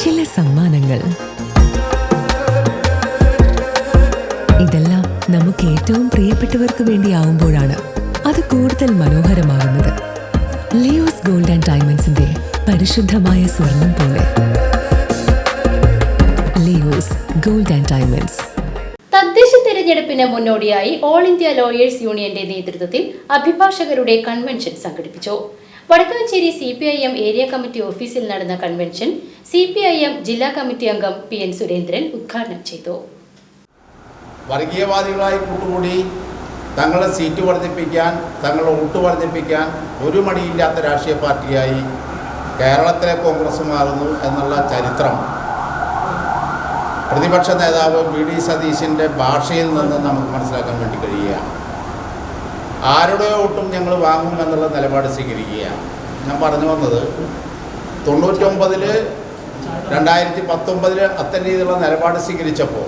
ചില സമ്മാനങ്ങൾ. ഇതെല്ലാം നമുക്ക് ഏറ്റവും പ്രിയപ്പെട്ടവർക്ക് വേണ്ടിയാവുമ്പോഴാണ് അത് കൂടുതൽ മനോഹരമാകുന്നത്. ലിയോസ് ഗോൾഡ് ആൻഡ് ഡയമണ്ട്സിന്റെ പരിശുദ്ധമായ സ്വർണം പോലെ. Leo's gold and diamonds. തദ്ദേശ തെരഞ്ഞെടുപ്പിന് മുന്നോടിയായി ഓൾ ഇന്ത്യ ലോയേഴ്സ് യൂണിയന്റെ നേതൃത്വത്തിൽ അഭിഭാഷകരുടെ കൺവെൻഷൻ സംഘടിപ്പിച്ചു. Vadakkanchery C P I M area committee ഓഫീസിൽ നടന്ന convention C P I M ജില്ലാ കമ്മിറ്റി അംഗം പി എൻ സുരേന്ദ്രൻ ഉദ്ഘാടനം ചെയ്തു. വർഗീയവാദികളായി കൂട്ടുകൂടി തങ്ങളുടെ സീറ്റ് വർദ്ധിപ്പിക്കാൻ തങ്ങളുടെ വോട്ട് വർദ്ധിപ്പിക്കാൻ ഒരു മടിയില്ലാത്ത രാഷ്ട്രീയ പാർട്ടിയായി കേരളത്തിലെ കോൺഗ്രസ് മാറുന്നു എന്നുള്ള ചരിത്രം. പ്രതിപക്ഷ നേതാവ് വി ഡി സതീശിന്റെ ഭാഷയിൽ നിന്ന് നമുക്ക് മനസ്സിലാക്കാൻ വേണ്ടി കഴിയുകയാണ്. ആരുടെ ഒട്ടും ഞങ്ങൾ വാങ്ങും എന്നുള്ള നിലപാട് സ്വീകരിക്കുകയാണ്. ഞാൻ പറഞ്ഞു വന്നത് തൊണ്ണൂറ്റൊമ്പതിൽ രണ്ടായിരത്തി പത്തൊമ്പതിൽ അത്തരം രീതിയിലുള്ള നിലപാട് സ്വീകരിച്ചപ്പോൾ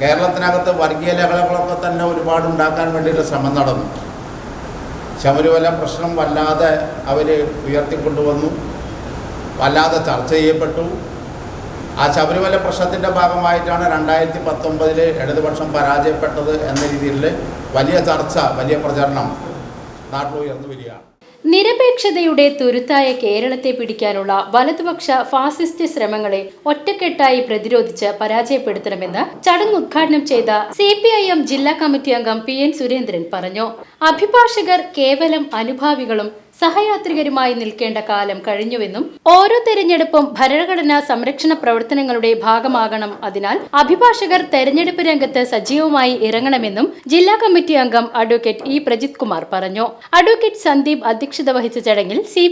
കേരളത്തിനകത്ത് വർഗീയ ലഹളകളൊക്കെ തന്നെ ഒരുപാട് ഉണ്ടാക്കാൻ വേണ്ടിയിട്ട് ശ്രമം നടന്നു. ശബരിമല പ്രശ്നം വല്ലാതെ അവർ ഉയർത്തിക്കൊണ്ടുവന്നു. വല്ലാതെ ചർച്ച ചെയ്യപ്പെട്ടു. ആ ശബരിമല പ്രശ്നത്തിന്റെ ഭാഗമായിട്ടാണ് രണ്ടായിരത്തി പത്തൊമ്പതിൽ ഇടതുപക്ഷം പരാജയപ്പെട്ടത് എന്ന രീതിയിൽ വലിയ ചർച്ച വലിയ പ്രചരണം നാട്ടിൽ ഉയർന്നു വരികയാണ്. നിരപേക്ഷതയുടെ തുരുത്തായ കേരളത്തെ പിടിക്കാനുള്ള വലതുപക്ഷ ഫാസിസ്റ്റ് ശ്രമങ്ങളെ ഒറ്റക്കെട്ടായി പ്രതിരോധിച്ച് പരാജയപ്പെടുത്തണമെന്ന് ചടങ്ങ് ഉദ്ഘാടനം ചെയ്ത സി ജില്ലാ കമ്മിറ്റി അംഗം പി എൻ സുരേന്ദ്രൻ പറഞ്ഞു. അഭിഭാഷകർ കേവലം അനുഭാവികളും സഹയാത്രികരുമായി നിൽക്കേണ്ട കാലം കഴിഞ്ഞുവെന്നും ഓരോ തെരഞ്ഞെടുപ്പും ഭരണഘടനാ സംരക്ഷണ പ്രവർത്തനങ്ങളുടെ ഭാഗമാകണം. അതിനാൽ അഭിഭാഷകർ തെരഞ്ഞെടുപ്പ് രംഗത്ത് സജീവമായി ഇറങ്ങണമെന്നും ജില്ലാ കമ്മിറ്റി അംഗം അഡ്വക്കേറ്റ് ഇ. പ്രജിത് കുമാർ പറഞ്ഞു. അഡ്വക്കേറ്റ് സന്ദീപ് അധ്യക്ഷത വഹിച്ച ചടങ്ങിൽ C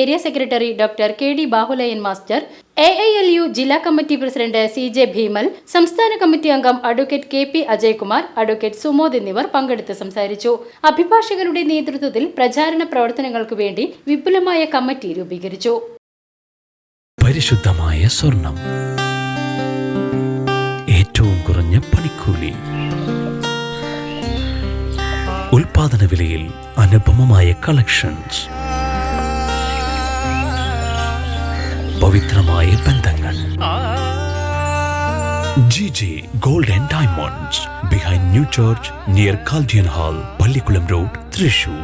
area secretary doctor K D Bahulayan master A I L U ജില്ലാ committee president C J Bhimal സംസ്ഥാന കമ്മിറ്റി അംഗം advocate K P Ajaykumar advocate Sumod എന്നിവർ പങ്കെടുത്ത് സംസാരിച്ചു. അഭിഭാഷകരുടെ നേതൃത്വത്തിൽ പ്രചാരണ പ്രവർത്തനങ്ങൾക്ക് വേണ്ടി വിപുലമായ കമ്മിറ്റി രൂപീകരിച്ചു. പരിശുദ്ധമായ സ്വർണം. ഏറ്റവും കുറഞ്ഞ പണിക്കൂലി. ഉൽപാദന വിലയിൽ അനുപമമായ കളക്ഷൻസ് പവിത്രമായ ബന്ധങ്ങൾ. G G gold and diamonds behind new church near Chaldean hall Pallikulam road Thrissur